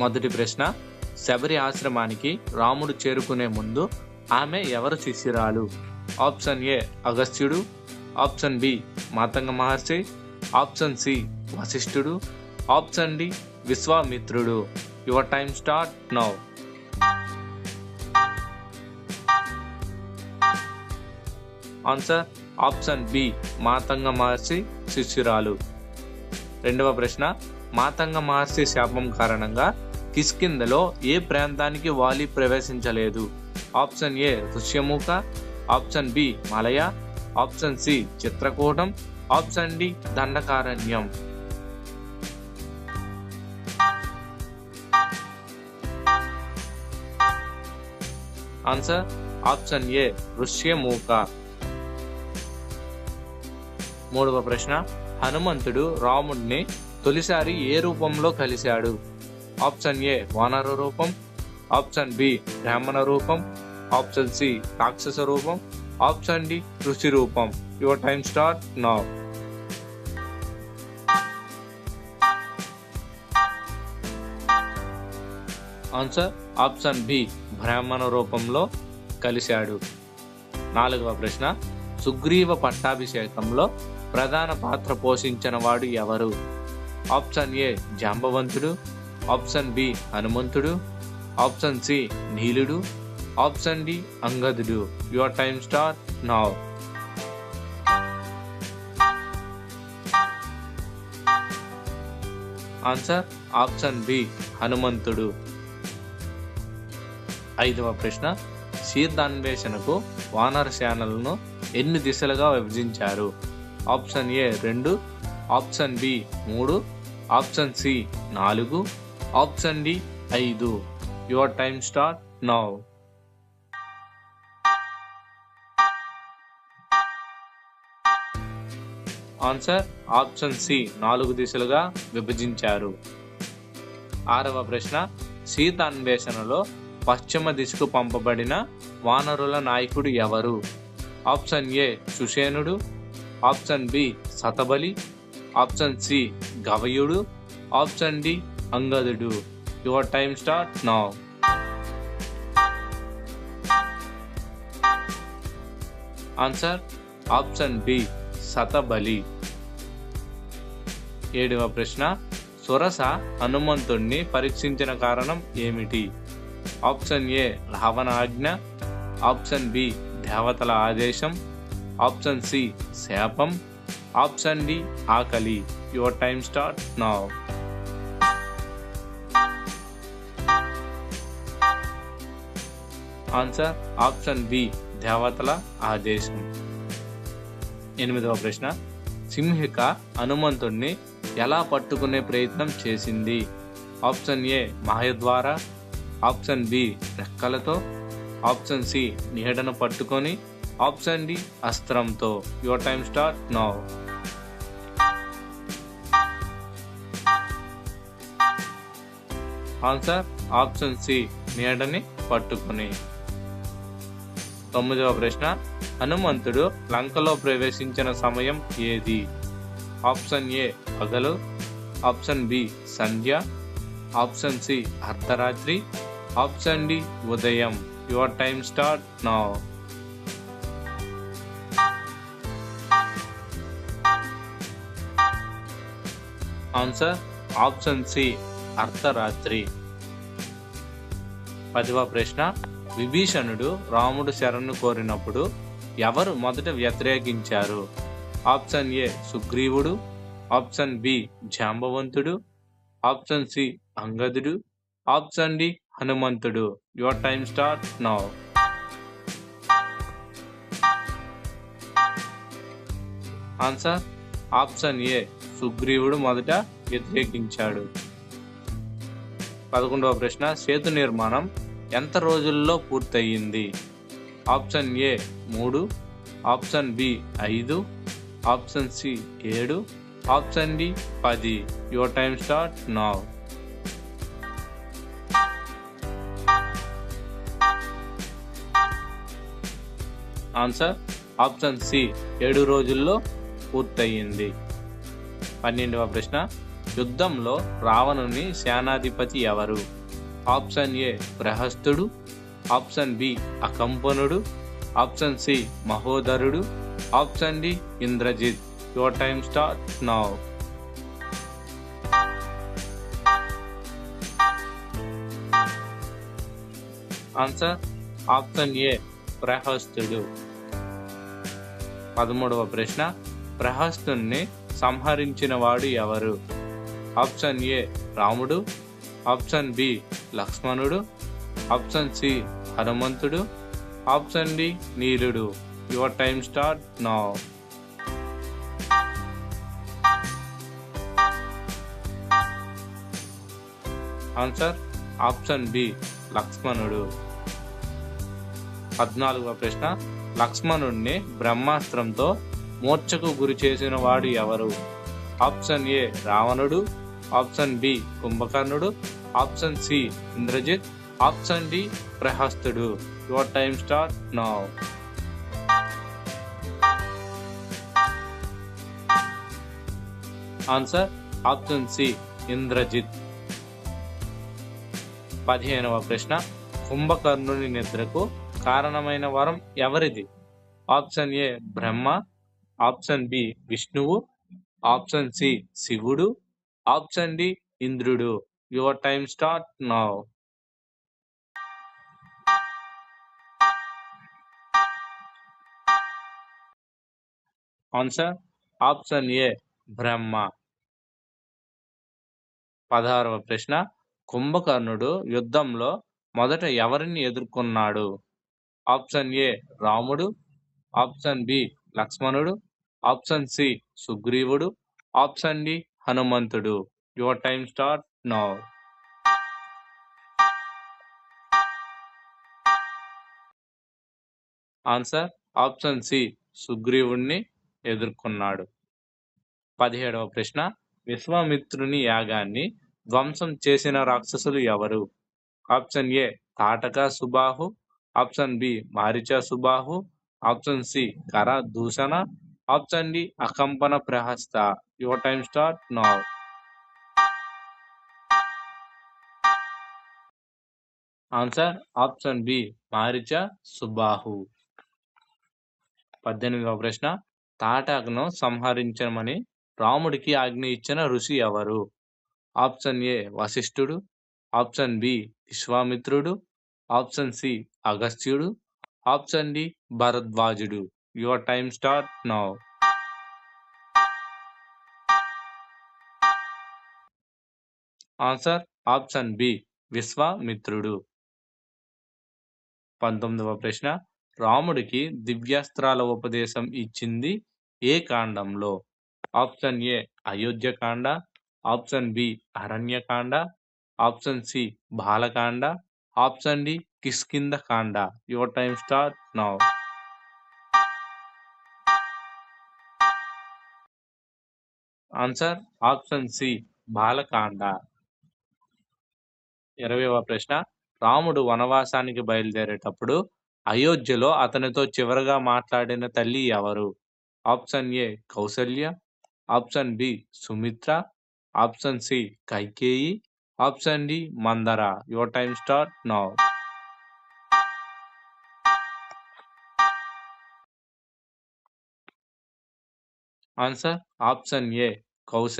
మొదటి ప్రశ్న శబరి ఆశ్రమానికి రాముడు చేరుకునే ముందు ఆమె ఎవరు శిష్యురాలు? ఆప్షన్ ఏ అగస్త్యుడు. Option B Matanga Maharshi. Option C వశిష్ఠుడు. ఆప్షన్ డి విశ్వామిత్రుడు. Your time start now answer option B Matanga Maharshi శిష్యురాలు. రెండవ ప్రశ్న మాతంగ మహర్షి శాపం కారణంగా కిష్కిందలో ఏ ప్రాంతానికి వాలి ప్రవేశించలేదు? Option A Rishyamukha option B Malaya option C Chitrakoot option D దండకారణ్యం. ఆన్సర్ ఆప్షన్ ఏ ఋష్యమూక మూడవ ప్రశ్న. హనుమంతుడు రాముడిని తొలిసారి ఏ రూపంలో కలిశాడు? ఆప్షన్ ఏ వానర రూపం ఆప్షన్ బి బ్రాహ్మణ రూపం ఆప్షన్ సి రాక్షస రూపం ఆప్షన్ డి ఋషి రూపం. Your time start now. Answer option B బ్రాహ్మణ రూపంలో కలిశాడు. నాలుగవ ప్రశ్న సుగ్రీవ పట్టాభిషేకంలో ప్రధాన పాత్ర పోషించిన వాడు ఎవరు? ఆప్షన్ ఏ జాంబవంతుడు ఆప్షన్ బి హనుమంతుడు ఆప్షన్ సి నీలుడు ఆప్షన్ డి అంగదుడు. Your time star now answer option B హనుమంతుడు. ఐదవ ప్రశ్న సీతాన్వేషణకు వానర సేనలను ఎన్ని దిశలుగా విభజించారు? ఆప్షన్ ఏ రెండు ఆప్షన్ బి మూడు ఆప్షన్ సి నాలుగు ఆప్షన్ డి ఐదు. Your time start now answer option C. నాలుగు దిశలుగా విభజించారు. ఆరవ ప్రశ్న. సీతాన్వేషణలో పశ్చిమ దిశకు పంపబడిన వానరుల నాయకుడు ఎవరు? Option A. సుషేనుడు option B. Shatabali. Option C. గవయుడు. Option D. అంగదుడు. Your time start now. Answer option B Shatabali. ఏడవ ప్రశ్న సురస హనుమంతుణ్ణి పరీక్షించిన కారణం ఏమిటి? ఆప్షన్ ఏ రావణ ఆజ్ఞ. ఆప్షన్ బి దేవతల ఆదేశం. ఆప్షన్ సి శాపం. ఆప్షన్ డి ఆకలి. Your time start now. Answer option B దేవతల ఆదేశం. ఎనిమిదవ ప్రశ్న సింహిక హనుమంతుణ్ణి ఎలా పట్టుకునే ప్రయత్నం చేసింది? ఆప్షన్ ఏ మాయ ద్వారా ఆప్షన్ బి రెక్కలతో. ఆప్షన్ సి నీడను పట్టుకొని. Option D అస్త్రంతో. Your time start now answer option C నీడని పట్టుకొని. తొమ్మిదవ ప్రశ్న. హనుమంతుడు లంకలో ప్రవేశించిన సమయం ఏది? ఆప్షన్ ఏ పగలు. ఆప్షన్ బి సంధ్య. ఆప్షన్ సి అర్ధరాత్రి. ఆప్షన్ డి ఉదయం. Your time start now. Answer option C అర్ధరాత్రి. పదవ ప్రశ్న. విభీషణుడు రాముడు శరణు కోరినప్పుడు ఎవరు మొదట వ్యతిరేకించారు? ఆప్షన్ ఏ సుగ్రీవుడు ఆప్షన్ బి జాంబవంతుడు ఆప్షన్ సి అంగదుడు ఆప్షన్ డి హనుమంతుడు. Your time start now answer option A సుగ్రీవుడు మొదట వ్యతిరేకించాడు. పదకొండవ ప్రశ్న సేతు నిర్మాణం ఎంత రోజుల్లో పూర్తయింది? ఆప్షన్ ఏ మూడు ఆప్షన్ బి ఐదు ఆప్షన్ సి ఏడు ఆప్షన్ డి పది. Your time start now answer option C ఏడు రోజుల్లో పూర్తయింది. పన్నెండవ ప్రశ్న యుద్ధంలో రావణుని సేనాధిపతి ఎవరు? ఆప్షన్ ఏ ప్రహస్తుడు ఆప్షన్ బి అకంపనుడు option C మహోదరుడు option D Indrajit. Your time start now answer option A ప్రహస్తుడు. పదమూడవ ప్రశ్న ప్రహస్తుణ్ణి సంహరించిన వాడు ఎవరు? ఆప్షన్ ఏ రాముడు ఆప్షన్ బి లక్ష్మణుడు ఆప్షన్ సి హనుమంతుడు option D నీలుడు. Your time start now answer option B లక్ష్మణుడు. పద్నాలుగవ ప్రశ్న లక్ష్మణుడిని బ్రహ్మాస్త్రంతో మూర్ఛకు గురి చేసిన వాడు ఎవరు? ఆప్షన్ ఏ రావణుడు ఆప్షన్ బి కుంభకర్ణుడు option C Indrajit option D ప్రహస్తుడు. Your time start now answer option C Indrajit. పదిహేనవ ప్రశ్న కుంభకర్ణుని నిద్రకు కారణమైన వరం ఎవరిది? Option A Brahma option B విష్ణువు ఆప్షన్ సి శివుడు ఆప్షన్ డి ఇంద్రుడు. Your time start now. Answer? Option A Brahma. పదహారవ ప్రశ్న. కుంభకర్ణుడు యుద్ధంలో మొదట ఎవరిని ఎదుర్కొన్నాడు? ఆప్షన్ ఏ రాముడు. ఆప్షన్ బి లక్ష్మణుడు. ఆప్షన్ సి సుగ్రీవుడు. ఆప్షన్ డి హనుమంతుడు. Your time start now answer option C సుగ్రీవుణ్ణి ఎదుర్కొన్నాడు. పదిహేడవ ప్రశ్న విశ్వామిత్రుని యాగాన్ని ధ్వంసం చేసిన రాక్షసులు ఎవరు? Option A Tataka Subahu. Option B Maricha Subahu. Option C Khara Dushana. Option D Akampana Prahasta. Your time start now. Answer option B Maricha Subahu. పద్దెనిమిదవ ప్రశ్న తాటాకును సంహరించమని రాముడికి ఆజ్ఞ ఇచ్చిన ఋషి ఎవరు? ఆప్షన్ ఏ వశిష్ఠుడు. ఆప్షన్ బి విశ్వామిత్రుడు. ఆప్షన్ సి అగస్త్యుడు. Option D భరద్వాజుడు. Your time start now. Answer option B విశ్వామిత్రుడు. పంతొమ్మిదవ ప్రశ్న రాముడికి దివ్యాస్త్రాల ఉపదేశం ఇచ్చింది ఏ కాండంలో? Option A Ayodhya Kanda option B Aranyakanda. Option C Balakanda. Option D Kishkindha Kanda your time start now. Answer option C Balakanda. ఇరవైవ ప్రశ్న. రాముడు వనవాసానికి బయలుదేరేటప్పుడు అయోధ్యలో అతనితో చివరగా మాట్లాడిన తల్లి ఎవరు? Option A Kausalya. Option B Sumitra. Option C Kaikeyi. Option D Manthara. Your time start now answer option A cause